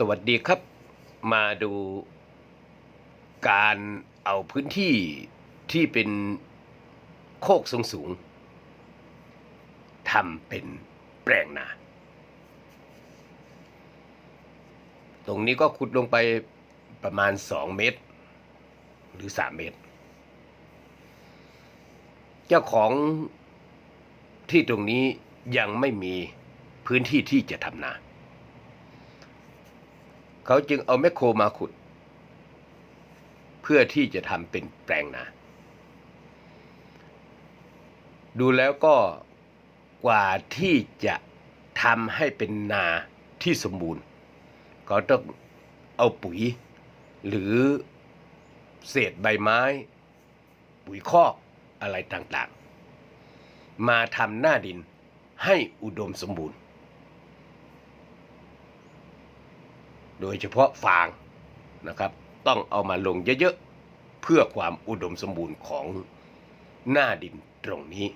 สวัสดีครับ มาดูการเอาพื้นที่ที่เป็นโคกสูงสูงทำเป็นแปลงนา ตรงนี้ก็ขุดลงไปประมาณ2เมตร หรือ3เมตร เจ้าของที่ตรงนี้ยังไม่มีพื้นที่ที่จะทำนา เขาจึงเอาแมคโครมาขุด เพื่อที่จะทำเป็นแปลงนา ดูแล้วก็กว่าที่จะทำให้เป็นนาที่สมบูรณ์ ก็ต้องเอาปุ๋ย หรือเศษใบไม้ ปุ๋ยคอกอะไรต่างๆ มาทำหน้าดินให้อุดมสมบูรณ์ โดยเฉพาะฟางนะครับ ต้องเอามาลงเยอะๆ เพื่อความอุดมสมบูรณ์ของหน้าดินตรงนี้